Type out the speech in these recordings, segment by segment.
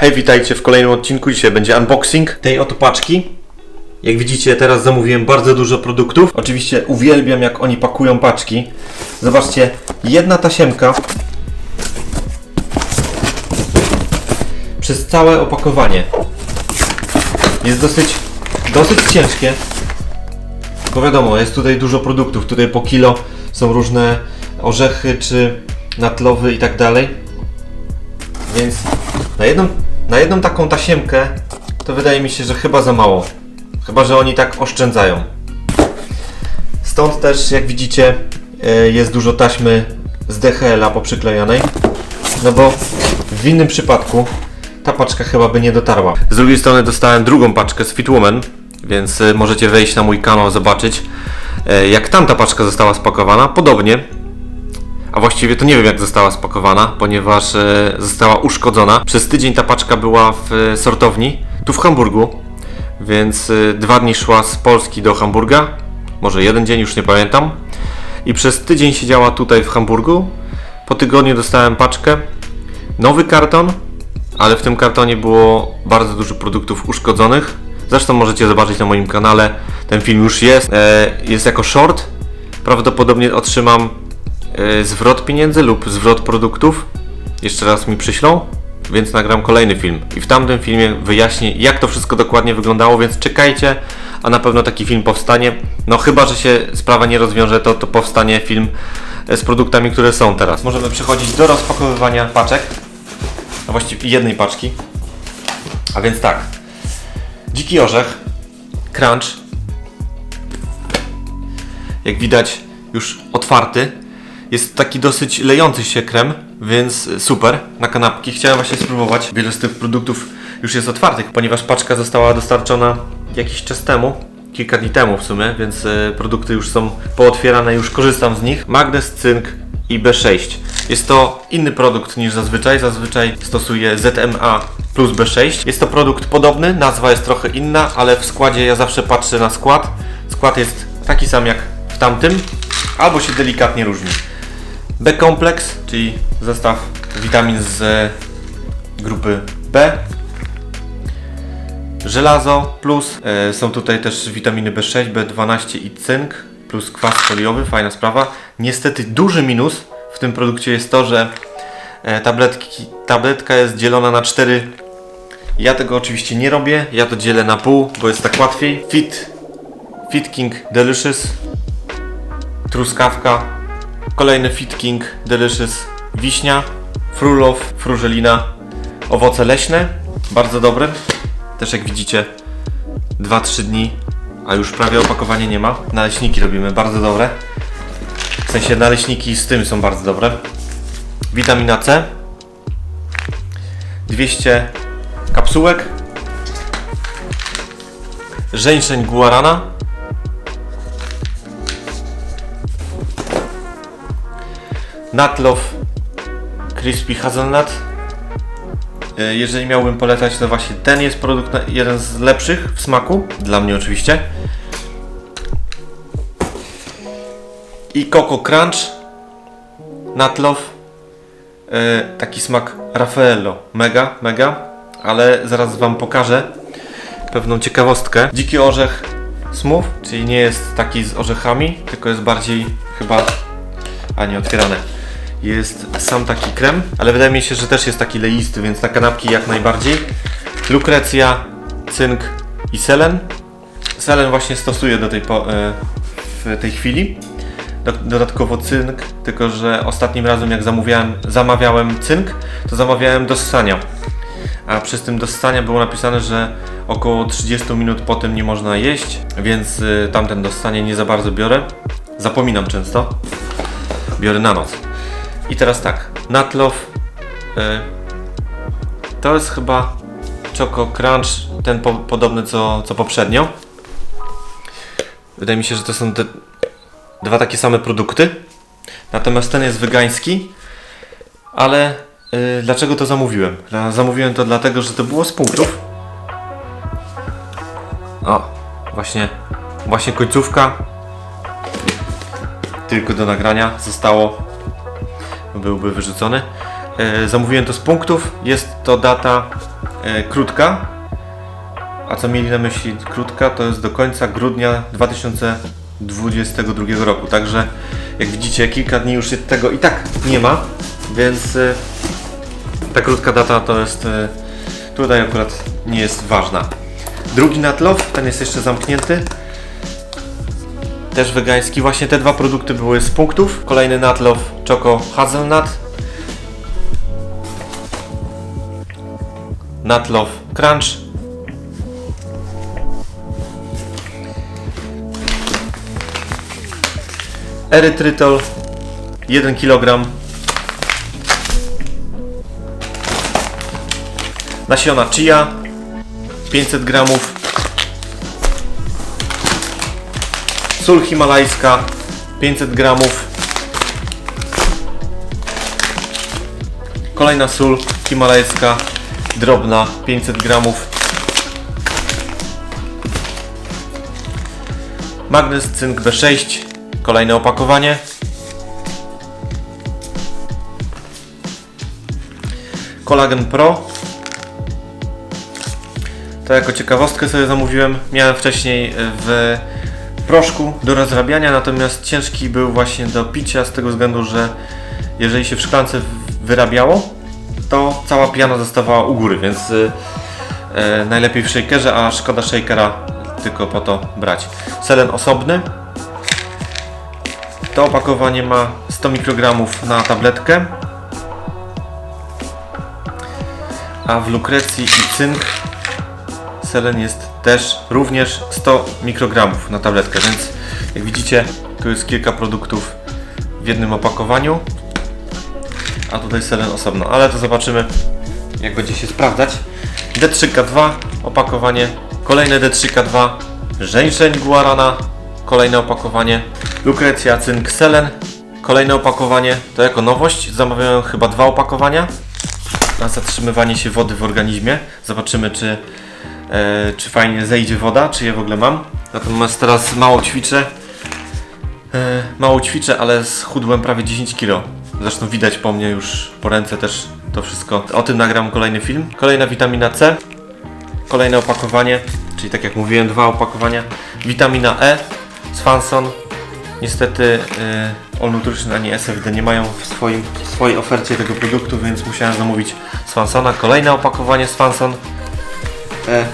Hej, witajcie w kolejnym odcinku. Dzisiaj będzie unboxing tej oto paczki. Jak widzicie, teraz zamówiłem bardzo dużo produktów. Oczywiście uwielbiam, jak oni pakują paczki. Zobaczcie, jedna tasiemka przez całe opakowanie. Jest dosyć, dosyć ciężkie. Bo wiadomo, jest tutaj dużo produktów. Tutaj po kilo są różne orzechy czy natlowy i tak dalej. Więc na jedną, na jedną taką tasiemkę to wydaje mi się, że chyba za mało. Chyba, że oni tak oszczędzają. Stąd też, jak widzicie, e, jest dużo taśmy z DHL-a poprzyklejonej. No bo w innym przypadku ta paczka chyba by nie dotarła. Z drugiej strony dostałem drugą paczkę z Fitwoman, więc e, możecie wejść na mój kanał, zobaczyć e, jak tamta paczka została spakowana. Podobnie, a właściwie to nie wiem jak została spakowana, ponieważ e, została uszkodzona. Przez tydzień ta paczka była w e, sortowni, tu w Hamburgu, więc e, dwa dni szła z Polski do Hamburga, może jeden dzień, już nie pamiętam. I przez tydzień siedziała tutaj w Hamburgu. Po tygodniu dostałem paczkę, nowy karton, ale w tym kartonie było bardzo dużo produktów uszkodzonych. Zresztą możecie zobaczyć na moim kanale, ten film już jest, jest jako short. Prawdopodobnie otrzymam zwrot pieniędzy lub zwrot produktów. Jeszcze raz mi przyślą, więc nagram kolejny film. I w tamtym filmie wyjaśnię, jak to wszystko dokładnie wyglądało, więc czekajcie, a na pewno taki film powstanie. No chyba, że się sprawa nie rozwiąże, to, to powstanie film e, z produktami, które są teraz. Możemy przechodzić do rozpakowywania paczek. A właściwie jednej paczki. A więc tak. Dziki orzech, crunch. Jak widać, już otwarty. Jest taki dosyć lejący się krem, więc super na kanapki. Chciałem właśnie spróbować. Wiele z tych produktów już jest otwartych, ponieważ paczka została dostarczona jakiś czas temu. Kilka dni temu w sumie, więc e, produkty już są pootwierane, już korzystam z nich. Magnes, cynk i B6. Jest to inny produkt niż zazwyczaj. Zazwyczaj stosuję ZMA plus B6. Jest to produkt podobny, nazwa jest trochę inna, ale w składzie ja zawsze patrzę na skład. Skład jest taki sam jak w tamtym, albo się delikatnie różni. B-kompleks, czyli zestaw witamin z grupy B. Żelazo plus, e, są tutaj też witaminy B6, B12 i cynk plus kwas foliowy, fajna sprawa. Niestety duży minus w tym produkcie jest to, że e, tabletki, tabletka jest dzielona na cztery. Ja tego oczywiście nie robię, ja to dzielę na pół, bo jest tak łatwiej. Fit, Fit King Delicious, truskawka, kolejny Fit King Delicious, wiśnia, frulow, frużelina, owoce leśne, bardzo dobre. Też jak widzicie 2-3 dni, a już prawie opakowanie nie ma. Naleśniki robimy, bardzo dobre. W sensie naleśniki z tym są bardzo dobre. Witamina C. 200 kapsułek. Żeńszeń guarana. Natlow Crispy Hazelnut. E, Jeżeli miałbym polecać, to właśnie ten jest produkt jeden z lepszych w smaku, dla mnie oczywiście. I Coco Crunch, Natlow, e, taki smak Raffaello, mega, mega, ale zaraz Wam pokażę pewną ciekawostkę. Dziki orzech smooth, czyli nie jest taki z orzechami, tylko jest bardziej chyba, a nie otwierane. Jest sam taki krem, ale wydaje mi się, że też jest taki leisty, więc na kanapki jak najbardziej. Lukrecja, cynk i selen. Selen właśnie stosuję do tej, po, e, w tej chwili. Do- Dodatkowo cynk, tylko że ostatnim razem jak zamówiłem, zamawiałem cynk, to zamawiałem do ssania. A przez tym do ssania było napisane, że około 30 minut po tym nie można jeść, więc y, tamten do ssania nie za bardzo biorę. Zapominam często. Biorę na noc. I teraz tak, Natlow y, to jest chyba Choco Crunch, ten po, podobny co, co poprzednio. Wydaje mi się, że to są dwa takie same produkty. Natomiast ten jest wegański, ale y, dlaczego to zamówiłem? Zamówiłem to dlatego, że to było z punktów. O, właśnie, właśnie końcówka. Tylko do nagrania zostało byłby wyrzucony. E, Zamówiłem to z punktów. Jest to data e, krótka. A co mieli na myśli krótka, to jest do końca grudnia 2022 roku. Także jak widzicie, kilka dni już tego i tak nie ma, więc e, ta krótka data to jest tutaj akurat nie jest ważna. Drugi natlow, ten jest jeszcze zamknięty. Też wegański. Właśnie te dwa produkty były z punktów. Kolejny natlow Choco Hazelnut. Natlow Crunch. Erytrytol 1 kg. Nasiona chia 500 gramów. Sól himalajska 500 gramów. Kolejna sól himalajska drobna 500 gramów. Magnez cynk B6 kolejne opakowanie. Kolagen Pro to jako ciekawostkę sobie zamówiłem. Miałem wcześniej w proszku do rozrabiania, natomiast ciężki był właśnie do picia z tego względu, że jeżeli się w szklance wyrabiało, to cała piana zostawała u góry, więc y, e, najlepiej w shakerze, a szkoda shakera tylko po to brać. Selen osobny. To opakowanie ma 100 mikrogramów na tabletkę. A w lukrecji i cynk selen jest też również 100 mikrogramów na tabletkę, więc jak widzicie tu jest kilka produktów w jednym opakowaniu, a tutaj selen osobno, ale to zobaczymy jak będzie się sprawdzać. D3K2 opakowanie, kolejne D3K2, żeńszeń guarana, kolejne opakowanie, lukrecja cynk selen, kolejne opakowanie, to jako nowość, zamawiałem chyba dwa opakowania na zatrzymywanie się wody w organizmie. Zobaczymy, czy, e, czy fajnie zejdzie woda, czy je w ogóle mam. Natomiast teraz mało ćwiczę. E, mało ćwiczę, ale schudłem prawie 10 kg. Zresztą widać po mnie już po ręce też to wszystko. O tym nagram kolejny film. Kolejna witamina C. Kolejne opakowanie, czyli tak jak mówiłem, dwa opakowania. Witamina E z Fanson. Niestety y, All Nutrition ani SFD nie mają w, swoim, w swojej ofercie tego produktu, więc musiałem zamówić z Fansona. Kolejne opakowanie z Fanson. E,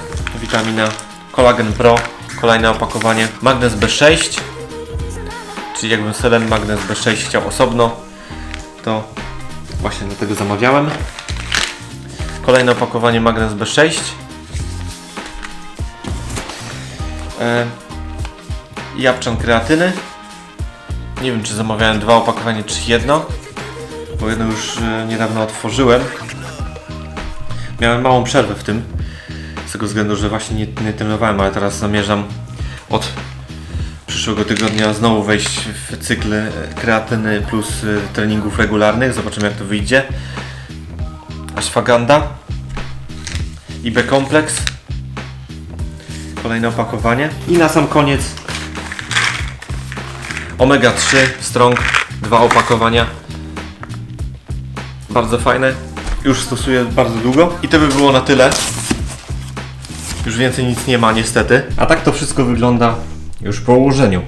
witamina Collagen Pro. Kolejne opakowanie. Magnez B6. Czyli jakbym selen Magnez B6 chciał osobno, to właśnie dlatego zamawiałem. Kolejne opakowanie Magnez B6. E, Japczan kreatyny. Nie wiem, czy zamawiałem dwa opakowania, czy jedno, bo jedno już e, niedawno otworzyłem. Miałem małą przerwę w tym, tego względu, że właśnie nie, nie trenowałem, ale teraz zamierzam od przyszłego tygodnia znowu wejść w cykl kreatyny plus e, treningów regularnych. Zobaczymy, jak to wyjdzie. Ashwagandha i B-kompleks. Kolejne opakowanie. I na sam koniec Omega 3 Strong, dwa opakowania. Bardzo fajne. Już stosuję bardzo długo. I to by było na tyle. Już więcej nic nie ma niestety. A tak to wszystko wygląda już po ułożeniu.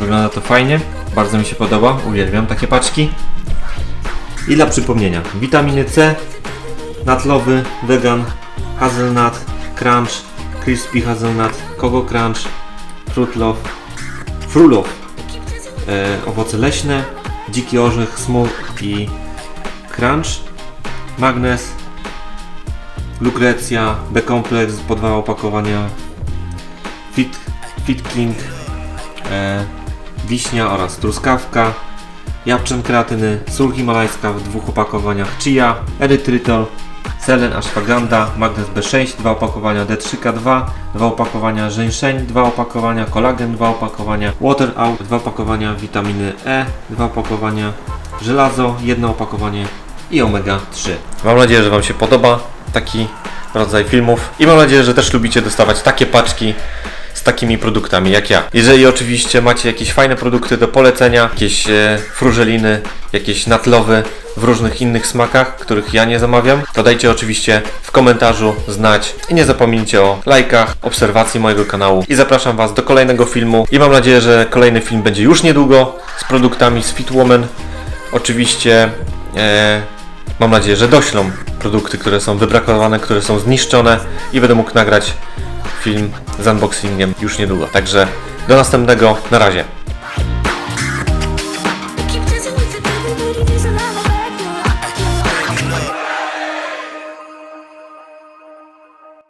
Wygląda to fajnie. Bardzo mi się podoba. Uwielbiam takie paczki. I dla przypomnienia. Witaminy C, natlowy, vegan, hazelnut, crunch, crispy hazelnut, coco crunch, fruit love, frulow, e, owoce leśne, dziki orzech, smooth i crunch, magnes, lukrecja, B-kompleks, po dwa opakowania, fit, fit king, e, wiśnia oraz truskawka, jabłczan kreatyny, sól himalajska w dwóch opakowaniach, chia, erytrytol, selen ashwagandha, magnes B6, dwa opakowania D3K2, dwa opakowania żeńszeń, dwa opakowania kolagen, dwa opakowania water out, dwa opakowania witaminy E, dwa opakowania żelazo, jedno opakowanie i omega 3. Mam nadzieję, że Wam się podoba taki rodzaj filmów i mam nadzieję, że też lubicie dostawać takie paczki z takimi produktami jak ja. Jeżeli oczywiście macie jakieś fajne produkty do polecenia, jakieś e, frużeliny, jakieś natlowy w różnych innych smakach, których ja nie zamawiam, to dajcie oczywiście w komentarzu znać i nie zapomnijcie o lajkach, obserwacji mojego kanału i zapraszam Was do kolejnego filmu i mam nadzieję, że kolejny film będzie już niedługo z produktami z Fitwoman. Oczywiście e, mam nadzieję, że doślą produkty, które są wybrakowane, które są zniszczone i będę mógł nagrać film z unboxingiem już niedługo. Także do następnego, na razie.